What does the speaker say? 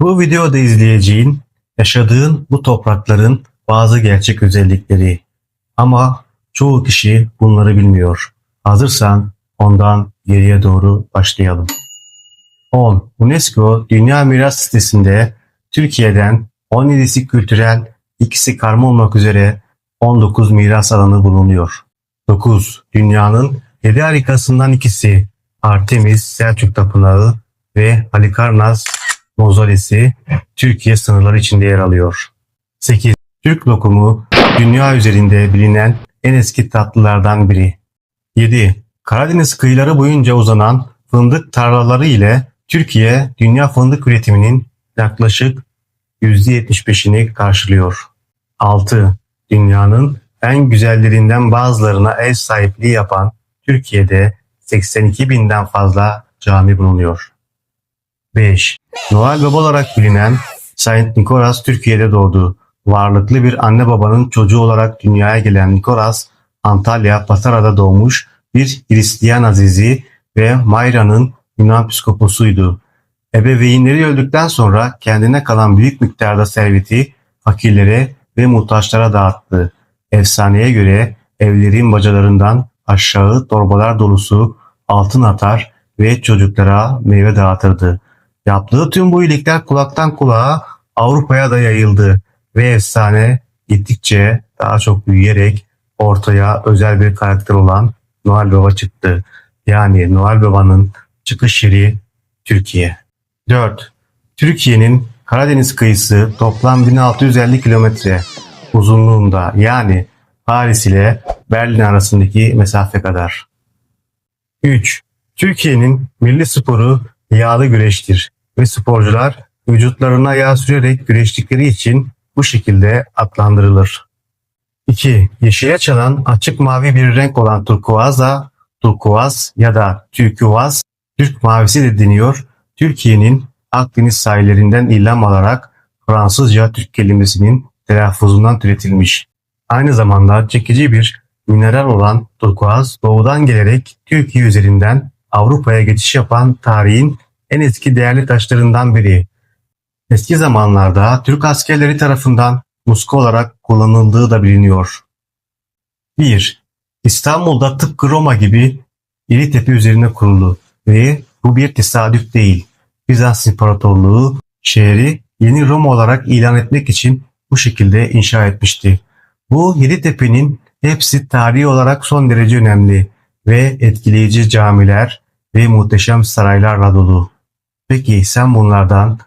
Bu videoda izleyeceğin, yaşadığın bu toprakların bazı gerçek özellikleri. Ama çoğu kişi bunları bilmiyor. Hazırsan ondan geriye doğru başlayalım. 10. UNESCO Dünya Miras Listesi'nde Türkiye'den 17'si kültürel, ikisi karma olmak üzere 19 miras alanı bulunuyor. 9. Dünyanın 7 harikasından ikisi Artemis Selçuk Tapınağı ve Halikarnas Mozolesi Türkiye sınırları içinde yer alıyor. 8. Türk lokumu dünya üzerinde bilinen en eski tatlılardan biri. 7. Karadeniz kıyıları boyunca uzanan fındık tarlaları ile Türkiye dünya fındık üretiminin yaklaşık %75'ini karşılıyor. 6. Dünyanın en güzellerinden bazılarına ev sahipliği yapan Türkiye'de 82 binden fazla cami bulunuyor. 5. Noel Baba olarak bilinen Saint Nicholas Türkiye'de doğdu. Varlıklı bir anne babanın çocuğu olarak dünyaya gelen Nicholas, Antalya Patara'da doğmuş bir Hristiyan azizi ve Mayra'nın Yunan psikoposuydu. Ebeveynleri öldükten sonra kendine kalan büyük miktarda serveti fakirlere ve muhtaçlara dağıttı. Efsaneye göre evlerin bacalarından aşağı torbalar dolusu altın atar ve çocuklara meyve dağıtırdı. Yaptığı tüm bu iyilikler kulaktan kulağa Avrupa'ya da yayıldı ve efsane gittikçe daha çok büyüyerek ortaya özel bir karakter olan Noel Baba çıktı. Yani Noel Baba'nın çıkış yeri Türkiye. 4. Türkiye'nin Karadeniz kıyısı toplam 1650 kilometre uzunluğunda yani Paris ile Berlin arasındaki mesafe kadar. 3. Türkiye'nin milli sporu yağlı güreştir ve sporcular vücutlarına yağ sürerek güreştikleri için bu şekilde adlandırılır. 2. Yeşile çalan açık mavi bir renk olan turkuaza, turkuaz ya da türküvaz, Türk mavisi de deniyor. Türkiye'nin Akdeniz sahillerinden ilham alarak Fransızca Türk kelimesinin telaffuzundan türetilmiş. Aynı zamanda çekici bir mineral olan turkuaz doğudan gelerek Türkiye üzerinden Avrupa'ya geçiş yapan tarihin en eski değerli taşlarından biri. Eski zamanlarda Türk askerleri tarafından muska olarak kullanıldığı da biliniyor. 1. İstanbul'da tıpkı Roma gibi iri tepe üzerine kurulu ve bu bir tesadüf değil. Bizans İmparatorluğu şehri yeni Roma olarak ilan etmek için bu şekilde inşa etmişti. Bu yedi tepenin hepsi tarihi olarak son derece önemli ve etkileyici camiler ve muhteşem saraylarla dolu. Peki sen bunlardan